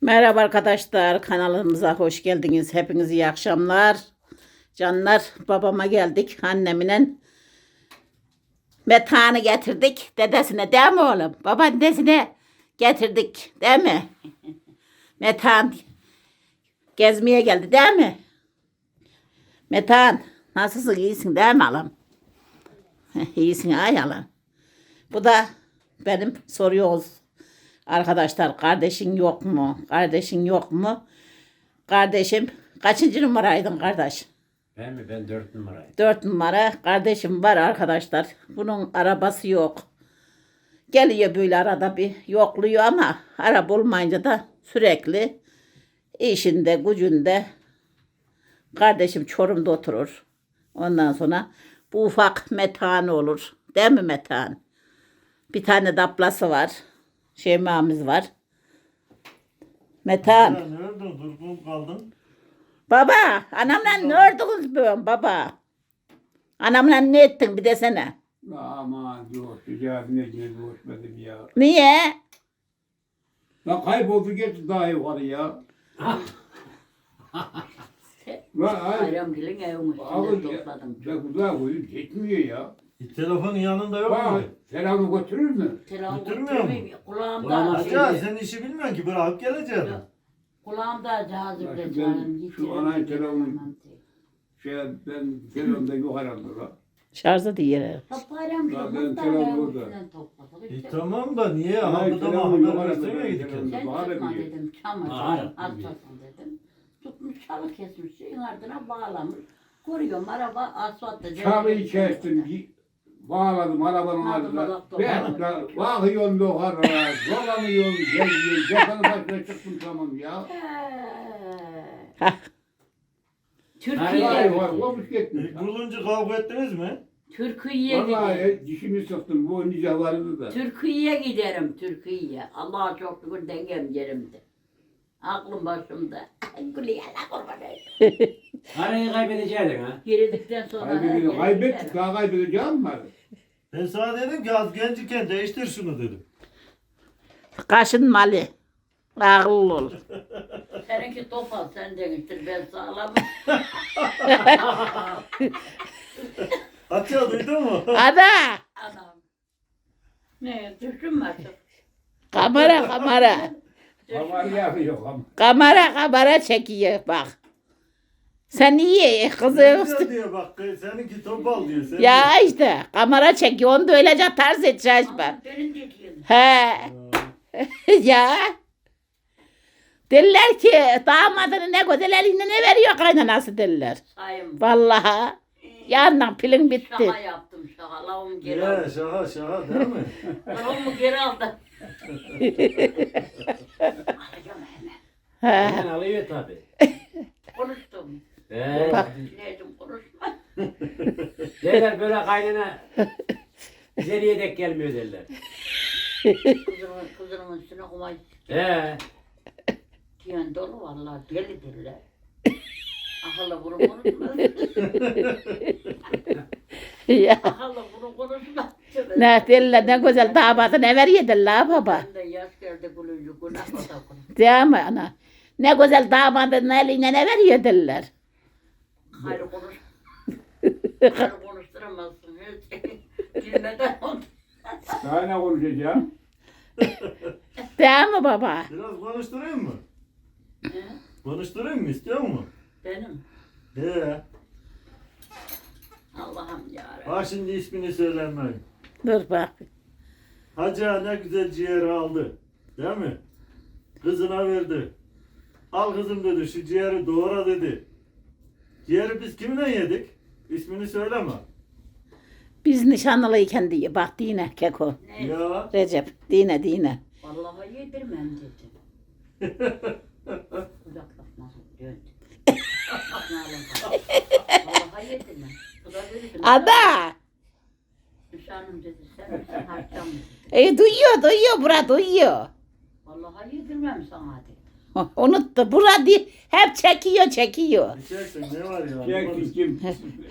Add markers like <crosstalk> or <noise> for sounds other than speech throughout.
Merhaba arkadaşlar kanalımıza hoş geldiniz. Hepiniz iyi akşamlar. Canlar babama geldik annemle. Metanı getirdik dedesine değil mi oğlum? Baban dedesine getirdik değil mi? Metan gezmeye geldi değil mi? Metan nasılsın iyisin değil mi alım? <laughs> iyisin ay alım. Bu da benim soruyoruz Arkadaşlar kardeşin yok mu? Kardeşin yok mu? Kardeşim kaçıncı numaraydın kardeş? Ben mi? Ben dört numarayım. Dört numara kardeşim var arkadaşlar. Bunun arabası yok. Geliyor böyle arada bir yokluyor ama araba olmayınca da sürekli işinde gücünde kardeşim Çorum'da oturur. Ondan sonra bu ufak metan olur. Değil mi metan? Bir tane de ablası var. Şeyma'mız var. Metan. Ya durgun kaldın? Baba, anamla ne ördünüz bugün baba? Anamla ne ettin bir desene. Aman yok. Sıcak ne gibi boşmadım ya. Niye? Lan kayboldu gitti daha yukarı ya. <laughs> Lan ay. Bayram gelin evin Abi üstünde topladım. ya güzel koyun geçmiyor ya. E, telefonun yanında yok Bak mu? selamı götürür mü? Telefon Götürmüyor mu? götürmeyeyim. Kulağımda, Kulağıma Hacı Şimdi- sen işi bilmiyorsun ki bırakıp geleceksin. Yok. kulağımda cazibe Bak, canım. ben şu anayın telefonu- Şey ben telefonda yok herhalde lan. Şarjı diye. Bayram Ya ben gelin telefon evin burada. E tamam da niye? Anayın Hamıda telefonu mı yok haber ben telefonu- Sen Bahar tutma dedim. Çamacı ediyor. hastasın dedim. Tutmuş çalı kesmiş. Şeyin ardına bağlamış. Koruyorum araba asfaltta. Çalıyı kestim. Bağladım arabanın ardına. Ben de bakıyorum yukarı. Dolanıyorum. Geziyorum. Yakanın başına çıktım tamam ya. Hah. Türkiye, Vay vay olmuş gitmiş. Kavga ettiniz mi? Türkiye'ye giderim. Vallahi dişimi sıktım. Bu nice vardı da. Türkiye'ye giderim Türkiye'ye. Allah'a çok şükür dengem yerimde. Aklım başımda. Gülü yala kurban olayım. <laughs> Parayı kaybedeceksin ha. Girdikten sonra... Kaybedildi. her Kaybettik. Daha kaybedeceğim mi? Ben sana dedim ki az genciken değiştir şunu dedim. Kaşın mali. Akıllı ol. Seninki topal sen demiştir ben sağlamım. Hacı <laughs> duydun mu? <laughs> Ada. Anam. Ne düşünme çok. Kamera kamera. Ama yapıyor ama. Kamera kamera çekiyor bak. Sen iyi kızım. Güzel diyor bak seninki topal diyor. Sen Ya işte kamera çekiyor. Onu da öylece tarz edeceğiz ben. Ama benim dediğim. He. <laughs> ya. Derler ki damadını ne güzel eline ne veriyor kaynanası derler. Sayım. Vallahi. Yandan pilin bitti. Şaka yaptım şaka. Lavumu geri Ya aldım. şaka şaka değil mi? <laughs> Lavumu geri aldım. <laughs> Alacağım hemen. He. Hemen alıyor tabi. Konuştum. Ee, Bak. Diledim konuşma. <laughs> derler böyle kaynana ileriye dek gelmiyor derler. Kızımın, kızımın üstüne kumay Ee, diyen dolu vallahi delidirler. Akıllı bunu konuşmaz. <laughs> ya. Akıllı bunu konuşmaz. Ne derler ne güzel damadını ne veriyor derler baba. Ben de yaş geldi gülücü günah o da günah. Değil mi ana? Ne güzel damadın eline ne veriyor derler. Hayrı konuş. Hayrı konuşturamazsın. Hiç. <laughs> Dinleden oldu. Daha ne konuşacağım? Değil mi baba? Biraz konuşturayım mı? He? Konuşturayım mı istiyor musun? Benim. He. Allah'ım yarabbim. Ha şimdi ismini söylemeyeyim. Dur bak. Hacı ağa ne güzel ciğeri aldı. Değil mi? Kızına verdi. Al kızım dedi şu ciğeri doğra dedi. Ciğeri biz kiminle yedik? İsmini söyleme. Biz nişanlıyken diye bak dine keko. Ne? Ya. Recep dine dine. Vallahi yedirmem dedim. <laughs> Uzaklaşmasın döndü. <laughs> Vallahi yedirmem. Bu da verirdim. Ada. Nişanım dedi sen misin harcam mı? E duyuyor duyuyor bura duyuyor. Vallahi yedirmem sana dedi. Unuttu. Bura di hep çekiyor çekiyor. İçersen ne var ya? Kim kim?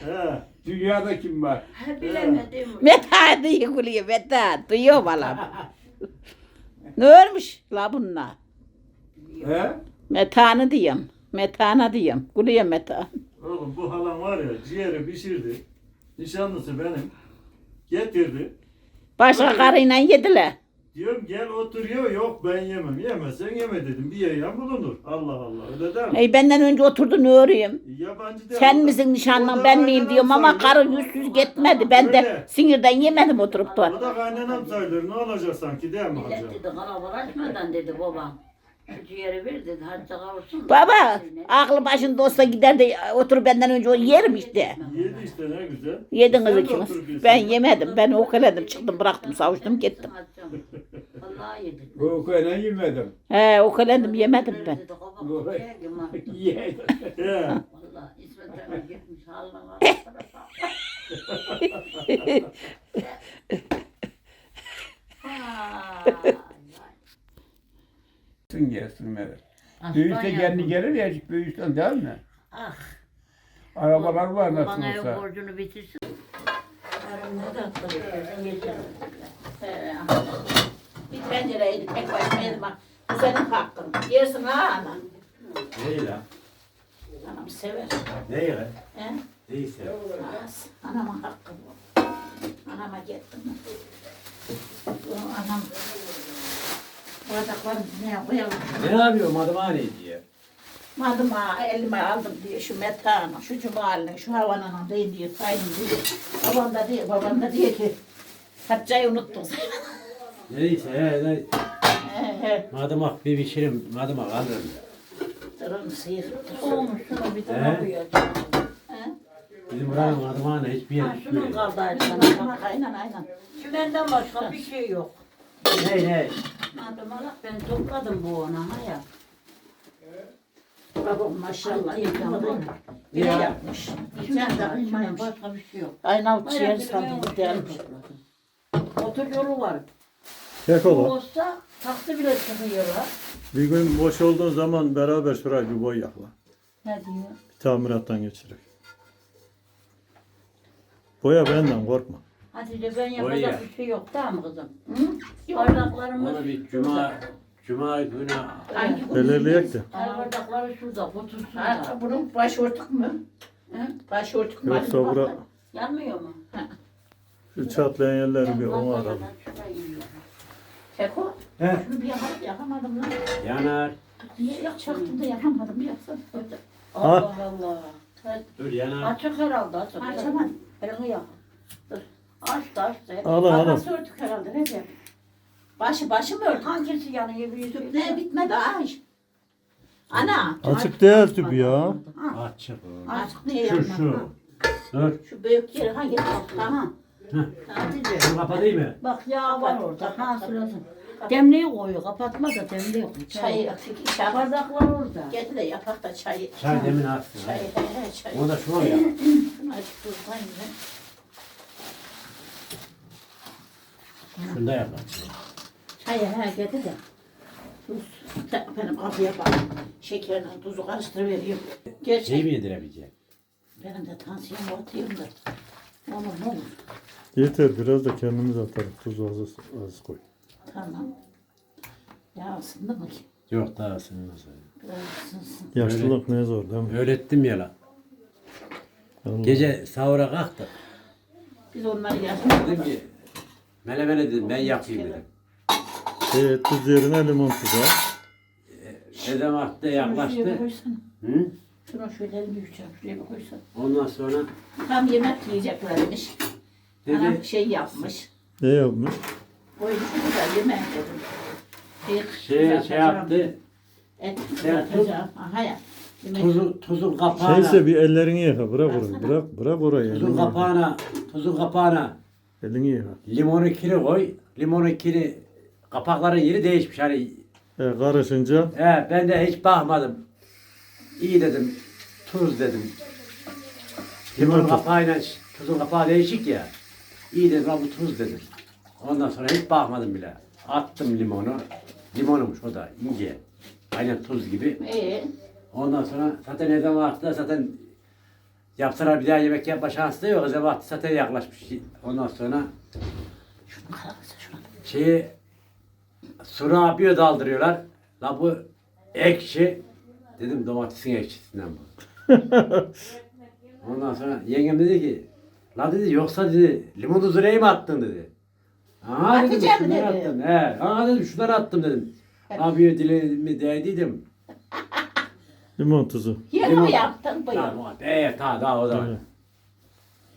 He. Dünyada kim var? Ha bilemedim. Meta diye gülüyor Meta. Duyuyor valla. ne ölmüş la bunlar? He? Metanı diyeyim. Metana diyeyim. Gülüyor metan. Oğlum bu halam var ya ciğeri pişirdi. Nişanlısı benim. Getirdi. Başka karıyla yediler. Diyorum gel oturuyor. Yok ben yemem. Yemezsen yeme dedim. Bir yiyen bulunur. Allah Allah. Öyle der mi? Ey benden önce oturdu ne öreyim? Yabancı değil. Sen misin da ben miyim diyorum ama karı yüzsüz gitmedi. Ben de sinirden yemedim oturup da. O da kaynanam sayılır. Ne olacak sanki değil mi hacı? Millet dedi kalabalık açmadan dedi babam. Ciğeri ver dedi hadi kavursun. Baba aklı başında olsa gider de oturup benden önce o yerim işte. Yedi işte ne güzel. Yediniz ikiniz. otur Ben yemedim. Ben okuladım çıktım bıraktım savuştum gittim. Vallahi yedim. Bu yemedim. He okuladım yemedim ben. Ha. <laughs> Yedim. He. Vallahi İsmet gitmiş haline var. Vay. Sün gelsin evet. Büyüyüşte kendi gelir ya büyüyüşten değil mi? Ah. Arabalar var nasıl Bana olsa. borcunu bitirsin. Karım ne tatlı bir yeter. He. Bir pencereydi tek başıma yedim bak. Bu senin hakkın. Yersin ha ana. Ne la? Anam sever. Ne ya? He? Neyse. Az. Anamın hakkı bu. Anama gittim. Bu Anam. Bardakları ne koyalım. Ne yapıyor madımhane diye? Madıma elime aldım diyor şu metanı, şu cumalinin, şu havanın değil diyor, aynı diyor. Babam da diyor, babam da diyor ki Hatice'yi unuttun sen. Neyse he he he. Madımak bir pişirim madımak alırım. Durun sıyır. Olmuş şunu bir He? koyacağım. He. Bizim buranın madımhane hiçbir yer şunun kaldı Aynen aynen aynen. Çimenden başka bir şey yok. Ne ne? Madımalak ben topladım bu ona ya. Babam maşallah yıkamadı. yıkamadı. Bir Ya. yapmış. Geçen de kıymaymış. başka bir şey yok. Aynen o ciğer sandım gelmiş. Otur yolu var. Tek Bu ola. olsa taksi bile çıkıyorlar. Bir gün boş olduğun zaman beraber şurayı bir boy yakla. Ne diyor? Bir tamirattan geçirek. Boya benden korkma. Hatice ben Oraya. yapacak bir şey yok tamam mı kızım? Hı? Bardaklarımız Onu bir cuma cuma günü Hangi gün? Belirleyek de. Her bardakları şurada, kutusu Ha, da. bunun başörtük mü? Hı? Başörtük mü? Yoksa bura Yanmıyor mu? şu çatlayan yerleri bir ona Yanmaz alalım. zaten, şuraya. He. Şunu bir yakalım yakamadım lan. yanar. Niye yakacaktım da yakamadım yaksana. Allah Allah. Dur yanar. Açık herhalde açık. Açamadım. Elini yak. Dur. Aç da aç da. Alın alın. Kafası örtük herhalde Recep. Başı başı mı örtük? Hangisi yanıyor bir yüzü? Ne bitmedi ay. Ana. Açık değil tüp ya. Açık. o. Açık niye Şu yanmadı? şu. Dur. Şu büyük yeri hangi? Tamam. Hatice. Şunu kapatayım mı? Bak yağ var orada. Ha sırasın. Demliği koyuyor. Kapatma da demliği koy. Çayı çay. Bardaklar orada. Getir de yapak da çayı. Çay demin attın. Çayı he he çayı. Onu da şuna yap? Şunu açık tuzlayın ya. Şunu da yap. Çayı he getir de. Tuz. Benim kapıya bak. Şekerini tuzu karıştırıveriyorum. Gerçek. mi yedirebilecek? Benim de tansiyonum atayım da. Olur ne olur. Yeter biraz da kendimiz atarız. Tuz az, az koy. Tamam. Ya ısındı mı ki? Yok daha ısınmaz. Biraz ısınsın. Yaşlılık ne zor değil mi? Öğrettim ya la. Allah. Gece sahura kalktık. Biz onları. Dedim ki melemene dedim ben yapayım dedim. Şey, tuz yerine limon tuzu al. Dedem attı şuraya bir yaklaştı. Hı? Şunu şöyle elini yiyeceğim. Şuraya bir koysana. Ondan sonra Tam yemek yiyeceklermiş. Anam dedi şey yapmış. Ne yapmış? Koymuş güzel yemek dedim. Bir şey, şey kızartacağım. yaptı. Et tuz- kızartacağım. Aha ya. Yemek- Tuzu, tuzun kapağına. Şeyse bir ellerini yıka. Bırak orayı. Bırak, bırak orayı. Tuzun kapağına, tuzun kapağına Elini yıka. limonu kiri koy. Limonu kiri kapakların yeri değişmiş. Hani E, karışınca he, ben de hiç bakmadım. İyi dedim. Tuz dedim. Limon tuz? kapağıyla tuzun kapağı değişik ya. İyi dedim "Ha, bu tuz dedim. Ondan sonra hiç bakmadım bile. Attım limonu. Limonmuş o da ince. Aynen tuz gibi. Ee, Ondan sonra zaten ne zaman vakti zaten yapsalar bir daha yemek yapma şansı da yok. O zaman vakti zaten yaklaşmış. Ondan sonra şunu karaksa şunu. şeyi sura yapıyor daldırıyorlar. La bu Ekşi. Dedim domatesin ekşisinden bu. <laughs> Ondan sonra yengem dedi ki La dedi yoksa dedi limon tuzureyi mi attın dedi. Aa dedim Atacağım dedi. attım. He. Aa dedim şundan attım dedim. Abi dilimi değdiydim. Limon tuzu. Yeni Limon. mi yaptın bu yıl? Tamam. Evet ta daha o zaman. Evet.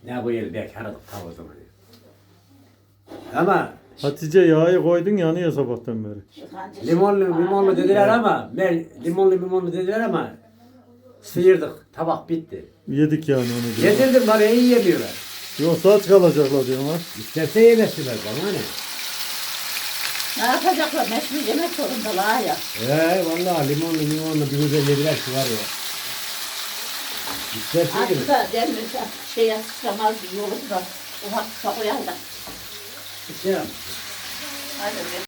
Ne bu yıl bekardık ta o zaman. Ama Hatice yağı koydun yanıyor sabahtan beri. Yıkancı limonlu şey. limonlu dediler ama ben limonlu limonlu dediler ama sıyırdık. Tabak bitti. Yedik yani onu diyor. Getirdim bana iyi yemiyorlar. Yoksa aç kalacaklar diyorlar. İsterse yemesinler bana ne? Ne yapacaklar? Meşhur yemek zorundalar ya. He vallahi limonlu limonlu bir güzel yediler ki var ya. İsterse yemesin. Hatta demirse şeye sıçramaz bir yolu da ufak kısa koyalım da. Şey, Hadi be.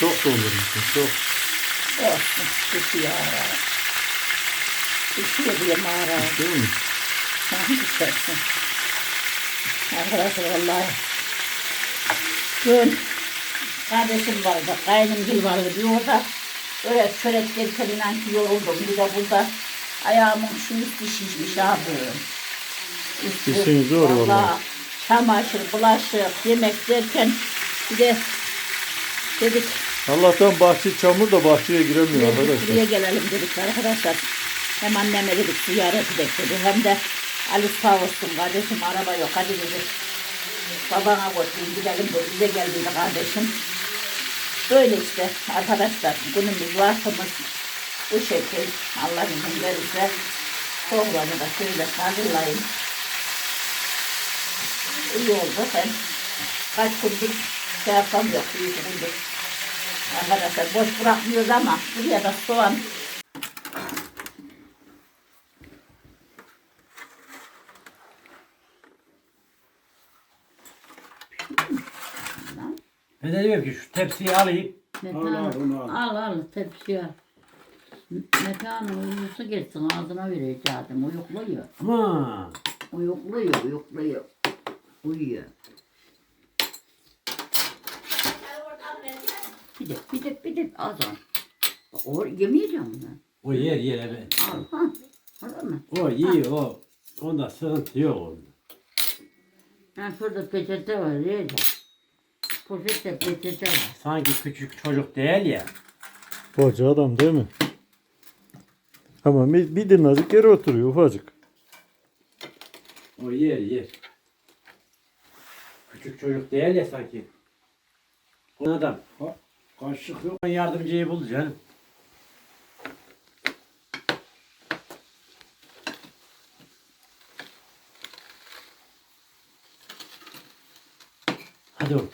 Çok doldurmuşsun çok. Olsun. Düşüyor ara. Düşüyor diye mağara. Değil mi? Sen düşersin. Arkadaşlar vallahi. Dün kardeşim vardı, kaynımgil vardı bir orada. Öyle çörek derken ki yoruldum. Bir de burada ayağımın şu üstü şişmiş abi. Üstü, İşin zor vallahi. Çamaşır, bulaşık, yemek derken bir de dedik Allah'tan bahçe çamur da bahçeye giremiyor Dedik, arkadaşlar. Buraya gelelim dedik arkadaşlar. Hem anneme dedik ziyaret edek dedi. Hem de Ali sağ olsun kardeşim araba yok hadi dedi. Babana götürün gidelim dedi. Bize geldiydi kardeşim. Böyle işte arkadaşlar günümüz vaktimiz bu şekil. Allah izin verirse soframı da şöyle hazırlayın. İyi oldu ben kaç gündür şey yapamıyor. Bir iki gündür. Arkadaşlar boş bırakmıyoruz ama buraya da soğan Ben de diyorum ki şu tepsiyi alayım. Al al bunu al. Al al tepsiye. Mekanın uyusu geçsin ağzına vereceğim. Uyukluyor. Ama Uyukluyor, uyukluyor. Uyuyor. Bir de, bir de, bir de az al. O yemeyeceğim bunu. o yer yer evet. Al ha. Öyle mi? O iyi o. Onda sıkıntı yok onda. Ha şurada peçete var yiyeceğim. Poşette peçete var. Sanki küçük çocuk değil ya. Koca adam değil mi? Ama bir, bir dinacık yere oturuyor ufacık. O yer yer. Küçük çocuk değil ya sanki. O adam. Kaşık yok. Yardımcıyı bul canım. Hadi oğlum.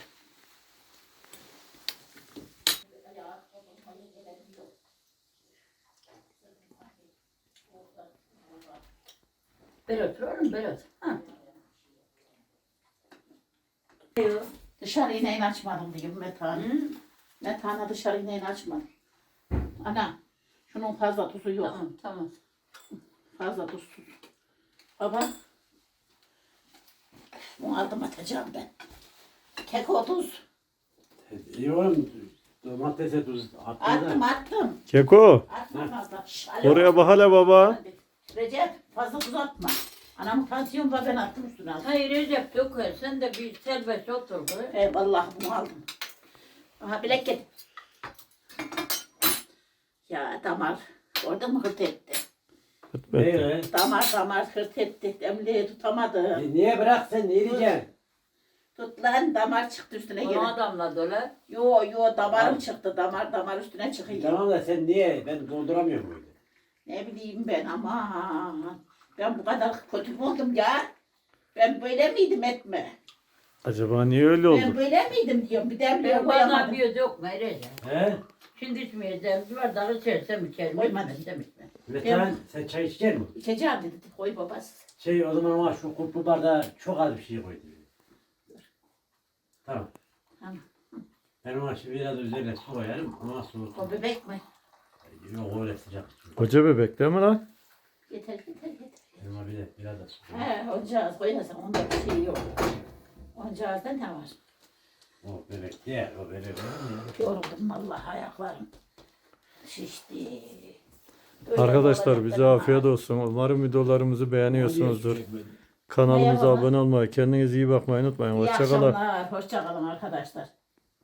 Berat, oğlum Berat. Ha. dışarı ineğini açmadım diyeyim Metehan'ı. Hı? Metehan'a dışarı ineğini açmadım. Ana şunun fazla tuzu yok. Tamam, tamam. Fazla tuzsuz. Baba bunu aldım atacağım ben. Keko tuz. İyi oğlum. Domatese tuz attı Attım da. attım. Keko Atma fazla. Şş, alo. oraya bak hele baba. Hadi. Recep fazla tuz atma. Anamın tansiyonu var ben attım üstüne aldım. Hayır Recep döker. Sen de bir serbest otur. kız. Eyvallah bunu aldım. Aha bilek git. Ya damar. Orada mı hırt etti? Ee, Damar damar hırt etti. Demliği tutamadı. e, niye bırak sen ne diyeceksin? Tut lan damar çıktı üstüne Onu gene. adamla döle. Yo yo damarım çıktı. Damar damar üstüne çıkıyor. Tamam da sen niye? Ben dolduramıyor muyum? Ne bileyim ben aman. Ben bu kadar kötü mü oldum ya? Ben böyle miydim etme? Acaba niye öyle Ben oldu? böyle miydim diyorum. Bir demliğe Ben bana koyamadım. bir yok mu? He? Şimdi içmeyeceğim. Bir bardağı içersem içerim. Koymadım. İçmezsem içmem. Metehan sen çay içecek misin? İçeceğim dedi. Koy babası. Şey o zaman ama şu kulplu bardağa çok az bir şey koy. Tamam. Tamam. Ben ona şimdi biraz üzerine su koyarım ama su O bebek mi? Yok öyle sıcak. Koca bebek değil mi lan? Yeter yeter yeter. Ama bir de biraz da su. koyarım. He oncağız koyarsan onda bir şey yok. Oncağızda ne var? O börek yer, o börek yer. Yoruldum vallahi ayaklarım. Şişti. Böyle Arkadaşlar bize dedim afiyet olsun. Umarım videolarımızı beğeniyorsunuzdur. Kanalımıza Eyvallah. abone olmayı, kendinize iyi bakmayı unutmayın. İyi Hoşçakalın. akşamlar. Hoşçakalın arkadaşlar.